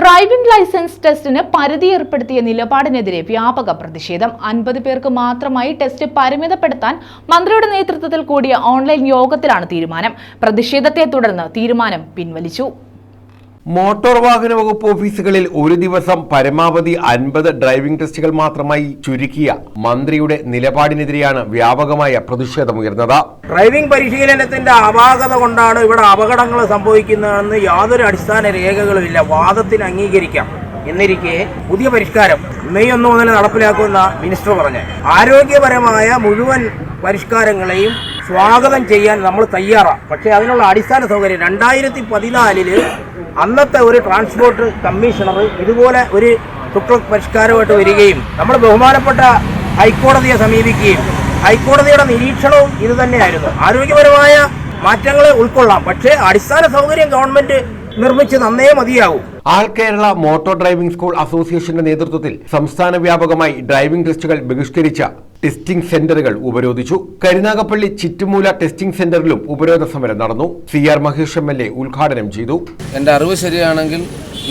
Driving licence ടെസ്റ്റിന് പരിധി ഏർപ്പെടുത്തിയ നിലപാടിനെതിരെ വ്യാപക പ്രതിഷേധം. അൻപത് പേർക്ക് മാത്രമായി ടെസ്റ്റ് പരിമിതപ്പെടുത്താൻ മന്ത്രിയുടെ നേതൃത്വത്തിൽ കൂടിയ ഓൺലൈൻ യോഗത്തിലാണ് തീരുമാനം. പ്രതിഷേധത്തെ തുടർന്ന് തീരുമാനം പിൻവലിച്ചു. മോട്ടോർ വാഹന വകുപ്പ് ഓഫീസുകളിൽ ഒരു ദിവസം പരമാവധി അൻപത് ഡ്രൈവിംഗ് ടെസ്റ്റുകൾ മാത്രമായി ചുരുക്കിയ മന്ത്രിയുടെ നിലപാടിനെതിരെയാണ് വ്യാപകമായ പ്രതിഷേധമുയർന്നത്. ഡ്രൈവിംഗ് പരിശീലനത്തിന്റെ അപാകത കൊണ്ടാണ് ഇവിടെ അപകടങ്ങൾ സംഭവിക്കുന്നതെന്ന് യാതൊരു അടിസ്ഥാന രേഖകളുമില്ല. വാദത്തിന് അംഗീകരിക്കാം. എന്നിരിക്കെ പുതിയ പരിഷ്കാരം മെയ് ഒന്ന് മുതൽ നടപ്പിലാക്കുമെന്ന മിനിസ്റ്റർ പറഞ്ഞു. ആരോഗ്യപരമായ മുഴുവൻ പരിഷ്കാരങ്ങളെയും സ്വാഗതം ചെയ്യാൻ നമ്മൾ തയ്യാറാണ്. പക്ഷേ അതിനുള്ള അടിസ്ഥാന സൗകര്യം രണ്ടായിരത്തി പതിനാലിൽ അന്നത്തെ ഒരു ട്രാൻസ്പോർട്ട് കമ്മീഷണർ ഇതുപോലെ ഒരു തുക്ലക് പരിഷ്കാരമായിട്ട് വരികയും നമ്മൾ ബഹുമാനപ്പെട്ട ഹൈക്കോടതിയെ സമീപിക്കുകയും ഹൈക്കോടതിയുടെ നിരീക്ഷണവും ഇത് തന്നെയായിരുന്നു. ആരോഗ്യപരമായ മാറ്റങ്ങളെ ഉൾക്കൊള്ളാം. പക്ഷേ അടിസ്ഥാന സൗകര്യം ഗവൺമെന്റ് നിർമ്മിച്ച് നന്നേ മതിയാവും. All Kerala motor driving school അസോസിയേഷന്റെ നേതൃത്വത്തിൽ സംസ്ഥാന വ്യാപകമായി ഡ്രൈവിംഗ് ടെസ്റ്റുകൾ ബഹിഷ്കരിച്ച ടെസ്റ്റിംഗ് സെന്ററുകൾ ഉപരോധിച്ചു. കരുനാഗപ്പള്ളി ചിറ്റുമൂല ടെസ്റ്റിംഗ് സെന്ററിലും ഉപരോധ സമരം നടന്നു. C R Mahesh M L A ഉദ്ഘാടനം ചെയ്തു. എന്റെ അറിവ് ശരിയാണെങ്കിൽ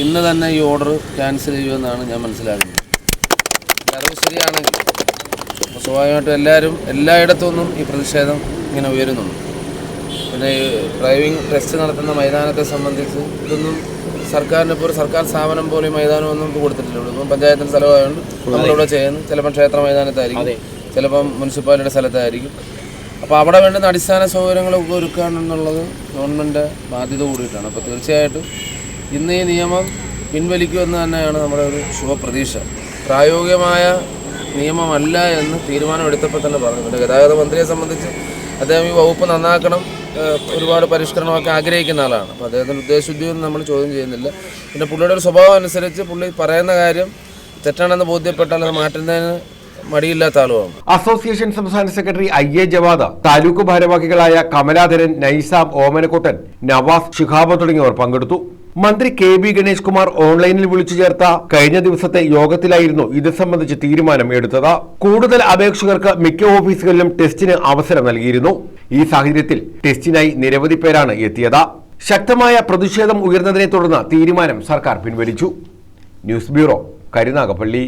ഇന്ന് തന്നെ ഈ ഓർഡർ ക്യാൻസൽ ചെയ്യുമെന്നാണ് ഞാൻ മനസ്സിലാക്കുന്നത്. അറിവ് ശരിയാണെങ്കിൽ സ്വാഭാവികമായിട്ടും എല്ലാവരും എല്ലായിടത്തു നിന്നും ഈ പ്രതിഷേധം ഇങ്ങനെ ഉയരുന്നുണ്ട്. പിന്നെ ഈ ഡ്രൈവിംഗ് ടെസ്റ്റ് നടത്തുന്ന മൈതാനത്തെ സംബന്ധിച്ച് ഇതൊന്നും സർക്കാരിന് ഇപ്പോൾ ഒരു സർക്കാർ സ്ഥാപനം പോലെ ഈ മൈതാനമൊന്നും കൊടുത്തിട്ടില്ല. ഇവിടെ ഇപ്പം പഞ്ചായത്തിന് സ്ഥലമായതുകൊണ്ട് നമ്മളിവിടെ ചെയ്യുന്നു ചിലപ്പോൾ ക്ഷേത്ര മൈതാനത്തായിരിക്കും. ചിലപ്പം മുനിസിപ്പാലിറ്റിയുടെ സ്ഥലത്തായിരിക്കും. അപ്പോൾ അവിടെ വേണ്ടുന്ന അടിസ്ഥാന സൗകര്യങ്ങൾ ഒരുക്കുക എന്നുള്ളത് ഗവൺമെന്റ് ബാധ്യത കൂടിയിട്ടാണ്. അപ്പോൾ തീർച്ചയായിട്ടും ഇന്ന് ഈ നിയമം പിൻവലിക്കുമെന്ന് തന്നെയാണ് നമ്മുടെ ഒരു ശുഭപ്രതീക്ഷ. പ്രായോഗികമായ നിയമമല്ല എന്ന് തീരുമാനമെടുത്തപ്പോൾ തന്നെ പറഞ്ഞിട്ടുണ്ട് ഗതാഗത മന്ത്രിയെ സംബന്ധിച്ച് അദ്ദേഹം ഈ വകുപ്പ് നന്നാക്കണം ഒരുപാട് പരിഷ്കരണമൊക്കെ ആഗ്രഹിക്കുന്ന ആളാണ്. അപ്പോൾ അദ്ദേഹത്തിന്റെ ഉദ്ദേശശുദ്ധിയൊന്നും നമ്മൾ ചോദ്യം ചെയ്യുന്നില്ല. പിന്നെ പുള്ളിയുടെ ഒരു സ്വഭാവം അനുസരിച്ച് പുള്ളി പറയുന്ന കാര്യം തെറ്റാണെന്ന് ബോധ്യപ്പെട്ടാൽ അത് മാറ്റുന്നതിന് മടിയില്ലാത്ത ആളുമാണ്. അസോസിയേഷൻ സംസ്ഥാന secretary I A Jawad taluk ഭാരവാഹികളായ കമലാധരൻ നൈസാം ഓമനക്കുട്ടൻ നവാസ് ഷിഹാബ് തുടങ്ങിയവർ പങ്കെടുത്തു. മന്ത്രി കെ ബി ഗണേഷ് കുമാർ ഓൺലൈനിൽ വിളിച്ചു ചേർത്ത കഴിഞ്ഞ ദിവസത്തെ യോഗത്തിലായിരുന്നു ഇത് സംബന്ധിച്ച് തീരുമാനം എടുത്തത്. കൂടുതൽ അപേക്ഷകർക്ക് മിക്ക ഓഫീസുകളിലും ടെസ്റ്റിന് അവസരം നൽകിയിരുന്നു. ഈ സാഹചര്യത്തിൽ ടെസ്റ്റിനായി നിരവധി പേരാണ് എത്തിയത്. ശക്തമായ പ്രതിഷേധം ഉയർന്നതിനെ തുടർന്ന് തീരുമാനം സർക്കാർ പിൻവലിച്ചു. News bureau Karunagappally.